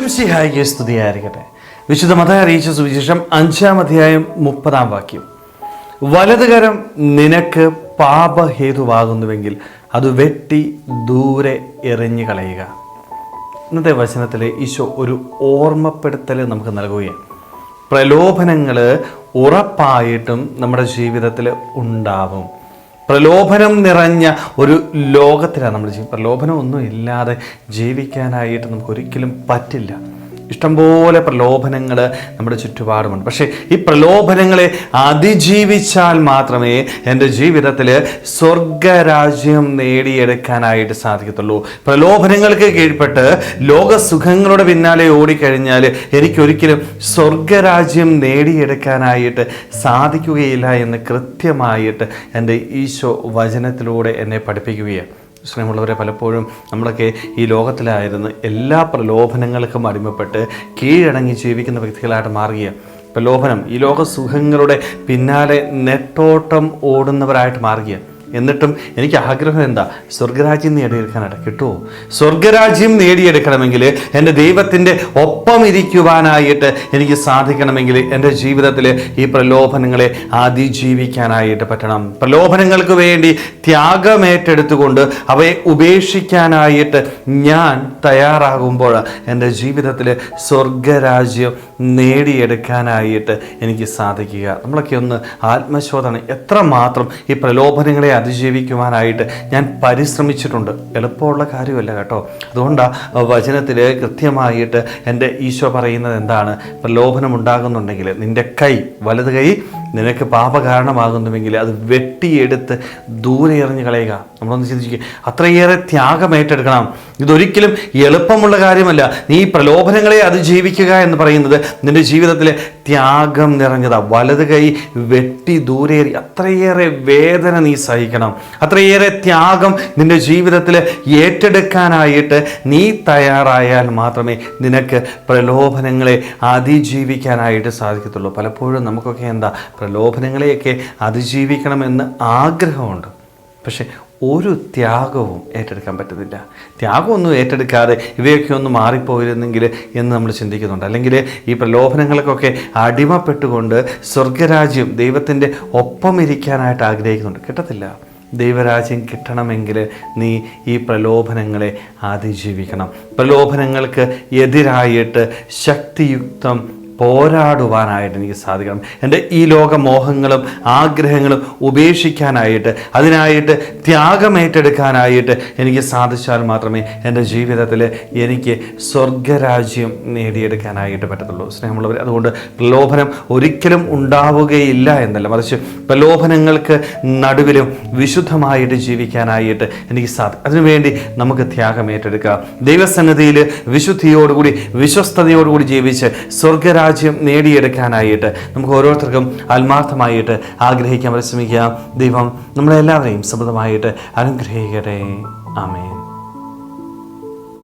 ഈശ്വംസിഹായിക്ക് സ്തുതിയായിരിക്കട്ടെ. വിശുദ്ധ മത അറിയിച്ച സുവിശേഷം അഞ്ചാം അധ്യായം മുപ്പതാം വാക്യം. വലതുകരം നിനക്ക് പാപഹേതുവാകുന്നുവെങ്കിൽ അത് വെട്ടി ദൂരെ എറിഞ്ഞു കളയുക. ഇന്നത്തെ വചനത്തിൽ ഈശോ ഒരു ഓർമ്മപ്പെടുത്തൽ നമുക്ക് നൽകുകയാണ്. പ്രലോഭനങ്ങൾ ഉറപ്പായിട്ടും നമ്മുടെ ജീവിതത്തിൽ ഉണ്ടാവും. പ്രലോഭനം നിറഞ്ഞ ഒരു ലോകത്തിലാണ് നമ്മൾ പ്രലോഭനം ഒന്നും ഇല്ലാതെ ജീവിക്കാനായിട്ട് നമുക്ക് ഒരിക്കലും പറ്റില്ല. ഇഷ്ടംപോലെ പ്രലോഭനങ്ങൾ നമ്മുടെ ചുറ്റുപാടുമുണ്ട്. പക്ഷേ ഈ പ്രലോഭനങ്ങളെ അതിജീവിച്ചാൽ മാത്രമേ എന്റെ ജീവിതത്തിൽ സ്വർഗരാജ്യം നേടിയെടുക്കാനായിട്ട് സാധിക്കത്തുള്ളൂ. പ്രലോഭനങ്ങൾക്ക് കീഴ്പ്പെട്ട് ലോകസുഖങ്ങളുടെ പിന്നാലെ ഓടിക്കഴിഞ്ഞാൽ എനിക്കൊരിക്കലും സ്വർഗരാജ്യം നേടിയെടുക്കാനായിട്ട് സാധിക്കുകയില്ല എന്ന് കൃത്യമായിട്ട് എന്റെ ഈശോ വചനത്തിലൂടെ എന്നെ പഠിപ്പിക്കുകയാണ്. സ്നേഹമുള്ളവരെ പലപ്പോഴും നമ്മളൊക്കെ ഈ ലോകത്തിലായിരുന്ന എല്ലാ പ്രലോഭനങ്ങൾക്കും അടിമപ്പെട്ട് കീഴടങ്ങി ജീവിക്കുന്ന വ്യക്തികളായിട്ട് മാറുകയാണ്. പ്രലോഭനം ഈ ലോക സുഖങ്ങളുടെ പിന്നാലെ നെട്ടോട്ടം ഓടുന്നവരായിട്ട് മാറുകയാണ്. എന്നിട്ടും എനിക്ക് ആഗ്രഹം എന്താ? സ്വർഗരാജ്യം നേടിയെടുക്കാനായിട്ട് കിട്ടുമോ സ്വർഗരാജ്യം നേടിയെടുക്കണമെങ്കിൽ എന്റെ ദൈവത്തിന്റെ ഒപ്പം ഇരിക്കുവാനായിട്ട് എനിക്ക് സാധിക്കണമെങ്കിൽ എന്റെ ജീവിതത്തിൽ ഈ പ്രലോഭനങ്ങളെ അതിജീവിക്കാനായിട്ട് പറ്റണം. പ്രലോഭനങ്ങൾക്ക് വേണ്ടി ത്യാഗമേറ്റെടുത്തുകൊണ്ട് അവയെ ഉപേക്ഷിക്കാനായിട്ട് ഞാൻ തയ്യാറാകുമ്പോൾ എന്റെ ജീവിതത്തിൽ സ്വർഗരാജ്യം നേടിയെടുക്കാനായിട്ട് എനിക്ക് സാധിക്കുക. നമ്മളൊക്കെ ഒന്ന് ആത്മശോധന എത്രമാത്രം ഈ പ്രലോഭനങ്ങളെ അതിജീവിക്കുവാനായിട്ട് ഞാൻ പരിശ്രമിച്ചിട്ടുണ്ട്. എളുപ്പമുള്ള കാര്യമല്ല കേട്ടോ. അതുകൊണ്ടാണ് വചനത്തിൽ കൃത്യമായിട്ട് എന്റെ ഈശോ പറയുന്നത് എന്താണ്? പ്രലോഭനം ഉണ്ടാകുന്നുണ്ടെങ്കിൽ നിന്റെ കൈ വലത് കൈ നിനക്ക് പാപകാരണമാകുന്നുവെങ്കിൽ അത് വെട്ടിയെടുത്ത് ദൂരെ എറിഞ്ഞ് കളയുക. നമ്മളൊന്ന് ചിന്തിക്കുക അത്രയേറെ ത്യാഗം ഏറ്റെടുക്കണം. ഇതൊരിക്കലും എളുപ്പമുള്ള കാര്യമല്ല. നീ പ്രലോഭനങ്ങളെ അതിജീവിക്കുക എന്ന് പറയുന്നത് നിന്റെ ജീവിതത്തിലെ ത്യാഗം നിറഞ്ഞതാ. വലത് കൈ വെട്ടി ദൂരേറി അത്രയേറെ വേദന നീ സഹിക്കണം. അത്രയേറെ ത്യാഗം നിന്റെ ജീവിതത്തിൽ ഏറ്റെടുക്കാനായിട്ട് നീ തയ്യാറായാൽ മാത്രമേ നിനക്ക് പ്രലോഭനങ്ങളെ അതിജീവിക്കാനായിട്ട് സാധിക്കത്തുള്ളൂ. പലപ്പോഴും നമുക്കൊക്കെ എന്താ പ്രലോഭനങ്ങളെയൊക്കെ അതിജീവിക്കണമെന്ന് ആഗ്രഹമുണ്ട്. പക്ഷെ ഒരു ത്യാഗവും ഏറ്റെടുക്കാൻ പറ്റുന്നില്ല. ത്യാഗമൊന്നും ഏറ്റെടുക്കാതെ ഇവയൊക്കെ ഒന്ന് മാറിപ്പോയിരുന്നെങ്കിൽ എന്ന് നമ്മൾ ചിന്തിക്കുന്നുണ്ട്. അല്ലെങ്കിൽ ഈ പ്രലോഭനങ്ങൾക്കൊക്കെ അടിമപ്പെട്ടുകൊണ്ട് സ്വർഗരാജ്യം ദൈവത്തിന്റെ ഒപ്പം ഇരിക്കാനായിട്ട് ആഗ്രഹിക്കുന്നുണ്ട്. കിട്ടത്തില്ല. ദൈവരാജ്യം കിട്ടണമെങ്കിൽ നീ ഈ പ്രലോഭനങ്ങളെ അതിജീവിക്കണം. പ്രലോഭനങ്ങൾക്ക് എതിരായിട്ട് ശക്തിയുക്തം പോരാടുവാനായിട്ട് എനിക്ക് സാധിക്കണം. എന്റെ ഈ ലോക മോഹങ്ങളും ആഗ്രഹങ്ങളും ഉപേക്ഷിക്കാനായിട്ട് അതിനായിട്ട് ത്യാഗമേറ്റെടുക്കാനായിട്ട് എനിക്ക് സാധിച്ചാൽ മാത്രമേ എന്റെ ജീവിതത്തിൽ എനിക്ക് സ്വർഗരാജ്യം നേടിയെടുക്കാനായിട്ട് പറ്റത്തുള്ളൂ. സ്നേഹമുള്ളവർ അതുകൊണ്ട് പ്രലോഭനം ഒരിക്കലും ഉണ്ടാവുകയില്ല എന്നല്ല. മറിച്ച് പ്രലോഭനങ്ങൾക്ക് നടുവിലും വിശുദ്ധമായിട്ട് ജീവിക്കാനായിട്ട് എനിക്ക് സാധിക്കും അതിനുവേണ്ടി നമുക്ക് ത്യാഗമേറ്റെടുക്കാം ദൈവസന്നിധിയിൽ വിശുദ്ധിയോടുകൂടി വിശ്വസ്തയോടുകൂടി ജീവിച്ച് സ്വർഗരാജ്യം നേടിയെടുക്കാനായിട്ട് നമുക്ക് ഓരോരുത്തർക്കും ആത്മാർത്ഥമായിട്ട് ആഗ്രഹിക്കാൻ പരിശ്രമിക്കാം ദൈവം നമ്മളെല്ലാവരെയും സമൃദ്ധമായിട്ട് അനുഗ്രഹിക്കട്ടെ. ആമേൻ.